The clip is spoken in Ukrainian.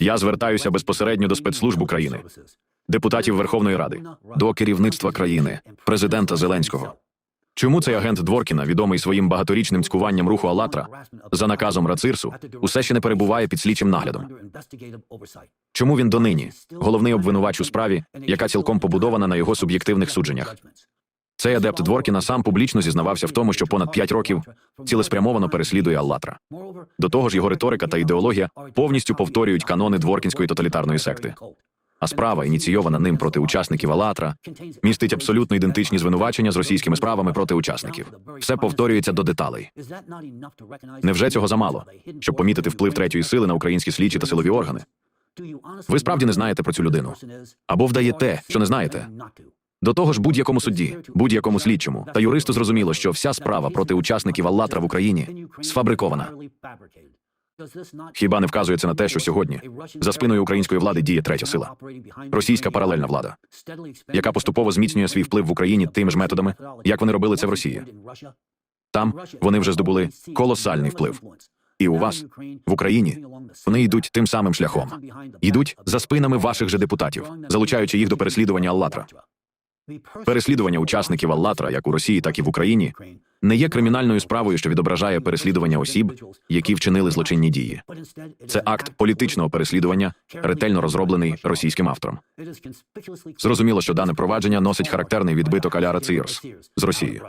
Я звертаюся безпосередньо до спецслужб України, депутатів Верховної Ради, до керівництва країни, президента Зеленського. Чому цей агент Дворкіна, відомий своїм багаторічним цькуванням руху Алатра, за наказом Рацирсу, усе ще не перебуває під слідчим наглядом? Чому він донині головний обвинувач у справі, яка цілком побудована на його суб'єктивних судженнях? Цей адепт Дворкіна сам публічно зізнавався в тому, що понад п'ять років цілеспрямовано переслідує Аллатра. До того ж, його риторика та ідеологія повністю повторюють канони Дворкінської тоталітарної секти. А справа, ініційована ним проти учасників Алатра, містить абсолютно ідентичні звинувачення з російськими справами проти учасників. Все повторюється до деталей. Невже цього замало, щоб помітити вплив третьої сили на українські слідчі та силові органи? Ви справді не знаєте про цю людину. Або вдаєте, що не знаєте. До того ж, будь-якому судді, будь-якому слідчому та юристу зрозуміло, що вся справа проти учасників Аллатра в Україні сфабрикована. Хіба не вказується на те, що сьогодні за спиною української влади діє третя сила, російська паралельна влада, яка поступово зміцнює свій вплив в Україні тими ж методами, як вони робили це в Росії. Там вони вже здобули колосальний вплив. І у вас в Україні вони йдуть тим самим шляхом, йдуть за спинами ваших же депутатів, залучаючи їх до переслідування Аллатра. Переслідування учасників Аллатра, як у Росії, так і в Україні, не є кримінальною справою, що відображає переслідування осіб, які вчинили злочинні дії. Це акт політичного переслідування, ретельно розроблений російським автором. Зрозуміло, що дане провадження носить характерний відбиток Аляра Цирс з Росії.